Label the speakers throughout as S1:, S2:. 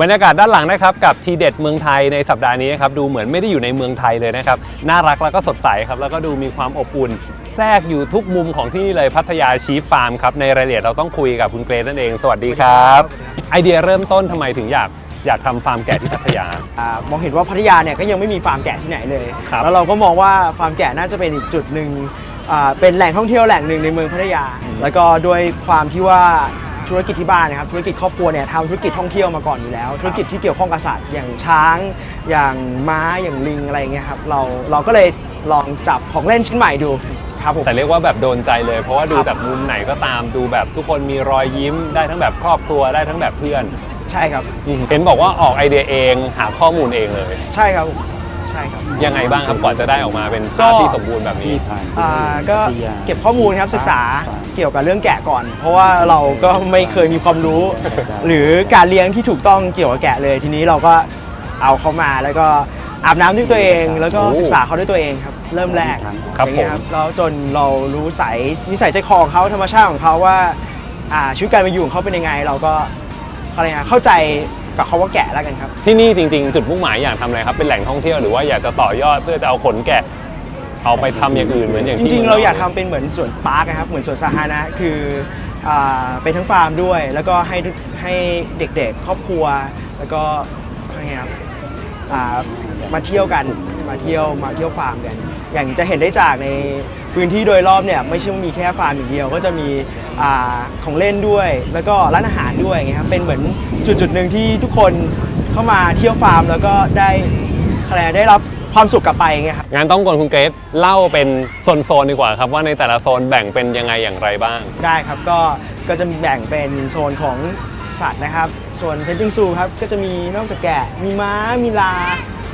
S1: บรรยากาศด้านหลังนะครับกับทีเด็ดเมืองไทยในสัปดาห์นี้นะครับดูเหมือนไม่ได้อยู่ในเมืองไทยเลยนะครับน่ารักแล้วก็สดใสครับแล้วก็ดูมีความอบอุ่น แทรกอยู่ทุกมุมของที่นี่เลยพัทยาชีฟฟาร์มครับในรายละเอียดเราต้องคุยกับคุณเกรซนั่นเอง สวัสดีครับไอเดียเริ่มต้นทำไมถึงอยากอยากทำฟาร์มแกะที่พัทยา
S2: อ่ามองเห็นว่าพัทยาเนี่ยก็ยังไม่มีฟาร์มแกะที่ไหนเลย
S1: ครับ
S2: แล้วเราก็มองว่าฟาร์มแกะน่าจะเป็นอีกจุดหนึ่งอ่าเป็นแหล่งท่องเที่ยวแหล่งหนึ่งในเมืองพัทยา แล้วก็ด้วยความที่ว่า ธุรกิจที่บ้านนะครับธุรกิจครอบครัวเนี่ยทำธุรกิจท่องเที่ยวมาก่อนอยู่แล้ว ธุรกิจที่เกี่ยวข้องกับสัตว์อย่างช้าง อย่างม้าอย่างลิงอะไรอย่างเงี้ยครับเราเราก็เลยลองจับของเล่นชิ้นใหม่ดูครับผม
S1: แต่เรียกว่าแบบโดนใจเลย เพราะว่าดู
S2: ครับ
S1: จากมุมไหนก็ตามดูแบบทุกคนมีรอยยิ้มได้ทั้งแบบครอบครัวได้ทั้งแบบเพื่อน
S2: ใช่ครับ
S1: เห็นบอกว่าออกไอเดียเองหาข้อมูลเองเลย
S2: ใช่ครับใช่ครับ
S1: ยังไงบ้างครับก่อนจะได้ออกมาเป็นภาพ
S2: ก็
S1: ที่สมบูรณ์แบบนี้
S2: อ่าก็เก็บข้อมูลครับศึกษาเกี่ยวกับเรื่องแกะก่อน เพราะว่าเราก็ไม่เคยมีความรู้ หรือการเลี้ยงที่ถูกต้องเกี่ยวกับแกะเลย ทีนี้เราก็เอาเขามาแล้วก็อาบน้ำด้วยตัวเอง แล้วก็
S1: โอ้
S2: ศึกษาเขาด้วยตัวเองครับ เริ่มแรก
S1: ครับ
S2: อย่างเงี้ย
S1: ผม
S2: แล้วจนเรารู้ใสยนิสัยใจคอของเขาธรรมชาติของเขาว่าอ่าชีวิตการเป็นอยู่ของเขาเป็นยังไง เราก็เขาเรียกอะไรนะเข้าใจกับเขาว่าแกะแล้วกันครับ
S1: ที่นี่จริงๆ จุดมุ่งหมายอยากทำอะไรครับ เป็นแหล่งท่องเที่ยวหรือว่าอยากจะต่อยอดเพื่อจะเอาขนแกะ เอาไปทำอย่างอื่นเหมือนอย่าง
S2: จ
S1: ที่
S2: ริงๆ เราอยากทำเป็นเหมือนสวนปาร์คนะครับ เหมือนสวนสาธารณะคืออ่าเป็นทั้งฟาร์มด้วย แล้วก็ให้ทุกให้เด็กๆ ครอบครัว แล้วก็อะไรเงี้ยครับอ่ามาเที่ยวกันมาเที่ยวมาเที่ยวฟาร์มกัน อย่างจะเห็นได้จากในพื้นที่โดยรอบเนี่ยไม่ใช่ว่ามีแค่ฟาร์มอย่างเดียว ก็จะมีอ่าของเล่นด้วย แล้วก็ร้านอาหารด้วยอย่างเงี้ยครับเป็นเหมือนจุดจุดๆหนึ่งที่ทุกคนเข้ามาเที่ยวฟาร์ม แล้วก็ได้อะไรได้รับ ความสุขกลับไปอย่างเงี้ยครับ
S1: งานต้องกวนคุณเกรซเล่าเป็นโซนๆดีกว่าครับว่าในแต่ละโซนแบ่งเป็นยังไงอย่างไรบ้าง
S2: ได้ครับก็ก็จะแบ่งเป็นโซนของสัตว์นะครับ ส่วนเพนติงซูครับก็จะมีนอกจากแกะ มีม้า มีลา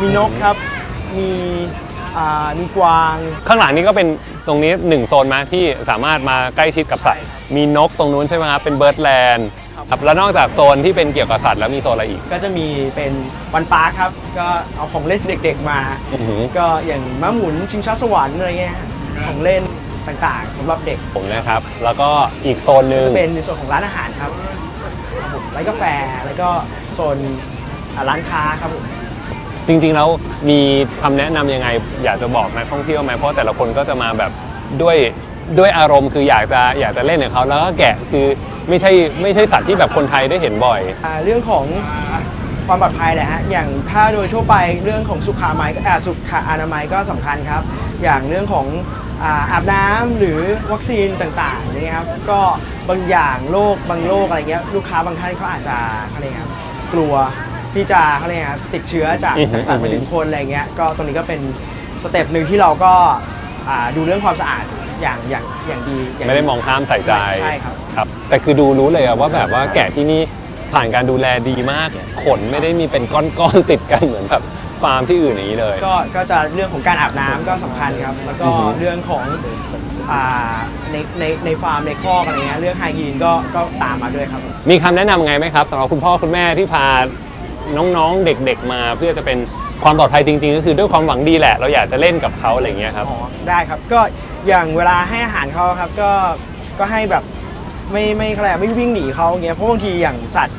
S2: มีนกครับ มีอ่ามีกวาง
S1: ข้างหลังนี้ก็เป็นตรงนี้หนึ่งโซนมาที่สามารถมาใกล้ชิดกับสัตว์ มีนกตรงนู้นใช่ไหมครับเป็นเบิร์ดแลนด์ ครับแล้วนอกจากโซนที่เป็นเกี่ยวกับสัตว์แล้วมีโซนอะไรอีก
S2: ก็จะมีเป็นวันปาร์คครับ ก็เอาของเล่นเด็กๆมา
S1: อื้อหือ
S2: ก็อย่างม้าหมุนชิงช้าสวรรค์อะไรเงี้ยฮะของเล่นต่างๆสำหรับเด็ก
S1: ผมนะครับ แล้วก็อีกโซนหนึ่ง
S2: จะเป็นในส่วนของร้านอาหารครับครับผมร้านกาแฟแล้วก็โซนอ่าร้านค้าครับผม
S1: จริงๆแล้วมีคำแนะนำยังไง อยากจะบอกนักท่องเที่ยวไหมเพราะแต่ละคนก็จะมาแบบด้วย ด้วยอารมณ์คืออยากจะอยากจะเล่นกับเขาแล้วก็แกะคือไม่ใช่ไม่ใช่สัตว์ที่แบบคนไทยได้เห็นบ่อย
S2: อ่าเรื่องของความปลอดภัยแหละฮะ อย่างถ้าโดยทั่วไปเรื่องของสุขอนามัยอ่าสุขอนามัยก็สำคัญครับ อย่างเรื่องของอ่าอาบน้ำหรือวัคซีนต่างๆอย่างเงี้ยครับ ก็บางอย่างโรคบางโรคอะไรเงี้ยลูกค้าบางท่านเขาอาจจะเขาเรียกไงครับกลัวที่จะเขาเรียกไงครับติดเชื้อจาก
S1: อือฮึ
S2: จากสัตว์ไปถึงคนอะไรเงี้ย ก็ตรงนี้ก็เป็นสเต็ปหนึ่งที่เราก็อ่าดูเรื่องความสะอาด อย่างอย่างอย่างดีย่า
S1: ไม่ได้มองข้ามใส่ใจ
S2: ใช่ครับ
S1: ครับแต่คือดูรู้เลยอะว่าแบบว่าแกะที่นี่ผ่านการดูแลดีมาก ขนไม่ได้มีเป็นก้อนๆติดกันเหมือนแบบฟาร์มที่อื่นอย่างนี้เลย
S2: ก็ก็จะเรื่องของการอาบน้ำก็สำคัญครับ แล้วก็
S1: อือฮึ
S2: เรื่องของอ่าในในในฟาร์มในคอกอะไรเงี้ยเรื่องไฮยีนก็ก็ตามมาด้วยครับ
S1: มีคำแนะนำไงไหมครับสำหรับคุณพ่อคุณแม่ที่พาน้องๆเด็กๆมาเพื่อจะเป็น ความปลอดภัยจริง ๆ ก็คือด้วยความหวังดีแหละ เราอยากจะเล่นกับเขาอะไรอย่างเงี้ยครับ
S2: อ๋อได้ครับก็อย่างเวลาให้อาหารเขาครับก็ก็ให้แบบไม่ไม่อะไรไม่วิ่งหนีเขาอย่างเงี้ยเพราะบางทีอย่างสัตว์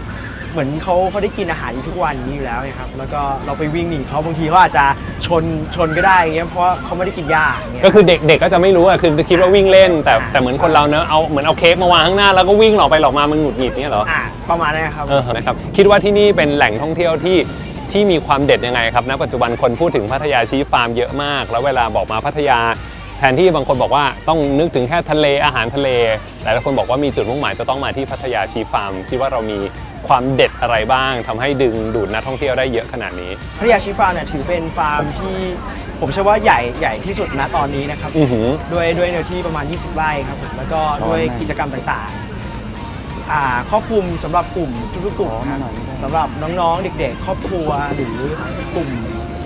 S2: เหมือนเขาเขาได้กินอาหารอยู่ทุกวันนี้อยู่แล้วไงครับแล้วก็เราไปวิ่งหนีเขาบางทีเขาอาจจะชนชนก็ได้อย่างเงี้ยเพราะว่าเขาไม่ได้กินหญ้าอย่างเงี้ย
S1: ก็คือเด็กๆก็จะไม่รู้อะคือคิดว่าวิ่งเล่น แต่
S2: อ่า
S1: แต่เหมือนคนเราเนอะเอาเหมือนเอาเค้กมาวางข้างหน้าแล้วก็วิ่งหลอกไปหลอกมามันหงุดหงิดเนี่ยเหรอ
S2: อ่าประมาณนั้นนะครับ
S1: เออนะครับคิดว่าที่นี่เป็นแหล่งท่องเที่ยวที่ ที่มีความเด็ดยังไงครับณปัจจุบันคนพูดถึงพัทยาชีฟาร์มเยอะมาก แล้วเวลาบอกมาพัทยาแทนที่บางคนบอกว่าต้องนึกถึงแค่ทะเลอาหารทะเลหลายๆคนบอกว่ามีจุดมุ่งหมายจะต้องมาที่พัทยาชีฟาร์มคิดว่าเรามีความเด็ดอะไรบ้างทำให้ดึงดูดนักท่องเที่ยวได้เยอะขนาดนี้
S2: พัทยาชีฟาร์มเนี่ยถือเป็นฟาร์มที่ผมเชื่อว่าใหญ่ใหญ่ที่สุดณตอนนี้นะครับ
S1: อือหือ
S2: ด้วยด้วยเนื้อที่ประมาณ 20 ไร่ครับผมแล้วก็ด้วยกิจกรรมต่างๆ อ่าครอบคลุมสำหรับกลุ่มทุกๆกลุ่มครับสำหรับน้องๆเด็กๆ ครอบครัวหรือกลุ่ม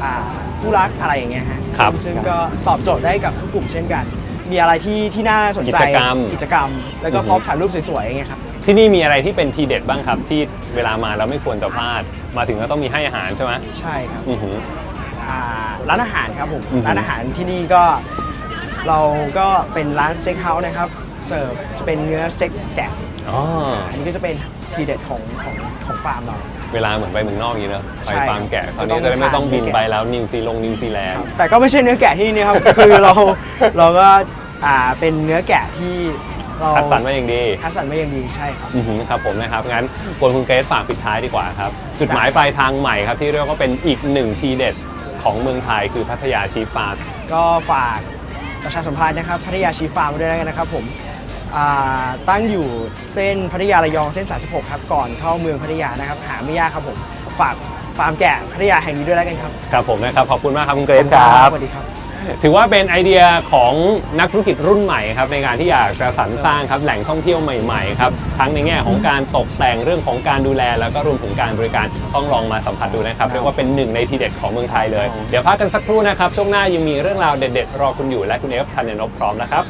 S2: อ่าผู้รักอะไรอย่างเงี้ยฮะ
S1: ครับ
S2: ซึ่งซึ่งก็ตอบโจทย์ได้กับทุกกลุ่มเช่นกัน มีอะไรที่ที่น่าสนใจ
S1: กิจกรรม
S2: กิจกรรม แล้วก็
S1: อือฮึ
S2: พร้อมถ่ายรูปสวยๆอย่างเงี้ยครับ
S1: ที่นี่มีอะไรที่เป็นทีเด็ดบ้างครับ ที่เวลามาแล้วไม่ควรจะพลาด มาถึงก็ต้องมีให้อาหารใช่ไหม
S2: ใช่ครับ
S1: อือหือ
S2: อ่าร้านอาหารครับผม
S1: อือฮึ
S2: ร้านอาหารที่นี่ก็เราก็เป็นร้านสเต็กเฮาส์นะครับเสิร์ฟจะเป็นเนื้อสเต็กแกะ
S1: อ๋อ
S2: อันนี้ก็จะเป็นทีเด็ดของของของฟาร์มเรา
S1: เวลาเหมือนไปเมืองนอกอย่างนี้เนอะไป
S2: ใช่
S1: ฟาร์มแกะคราว
S2: ต้
S1: นี้
S2: อง
S1: จะได้ไม่ต้อง
S2: ผ่าน
S1: บิน
S2: แกะ
S1: ไปแล้วนิวซีลงนิวซีแลนด์
S2: แต่ก็ไม่ใช่เนื้อแกะที่นี่ครับ คือเราเราก็อ่าเป็นเนื้อแกะที่เรา
S1: คัดสรรมาอย่างดี
S2: คัดสรรมาอย่างดีใช่ครับ
S1: อือหือครับผมนะครับ งั้นควรคุณเกรซฝากปิดท้ายดีกว่าครับ จุดหมายปลายทางใหม่ครับ ที่เรียกว่าเป็นอีกหนึ่งทีเด็ดของเมืองไทยคือพัทยาชีฟฟาร์ม
S2: ก็ฝากประชาสัมพันธ์นะครับพัทยาชีฟาร์มด้วยแล้วกันนะครับผมอ่า ตั้งอยู่เส้นพัทยาระยองเส้น 36 ครับก่อนเข้าเมืองพัทยานะครับ หาไม่ยากครับผม ฝากฟาร์มแกะพัทยาแห่งนี้ด้วยแล้วกันครับ
S1: ครับผมนะครับ ขอบคุณมากครับคุณเกรซครับ
S2: สวัสดีครับ
S1: ถือว่าเป็นไอเดียของนักธุรกิจรุ่นใหม่ครับในการที่อยากจะสรรสร้างครับแหล่งท่องเที่ยวใหม่ๆครับทั้งในแง่ของการตกแต่งเรื่องของการดูแล แล้วก็รวมถึงการบริการต้องลองมาสัมผัสดูนะครับเรียกว่าเป็นหนึ่งในทีเด็ดของเมืองไทยเลย เดี๋ยวพักกันสักครู่นะครับช่วงหน้ายังมีเรื่องราวเด็ดๆรอคุณอยู่และคุณเอฟธัญญนพพร้อมนะครับ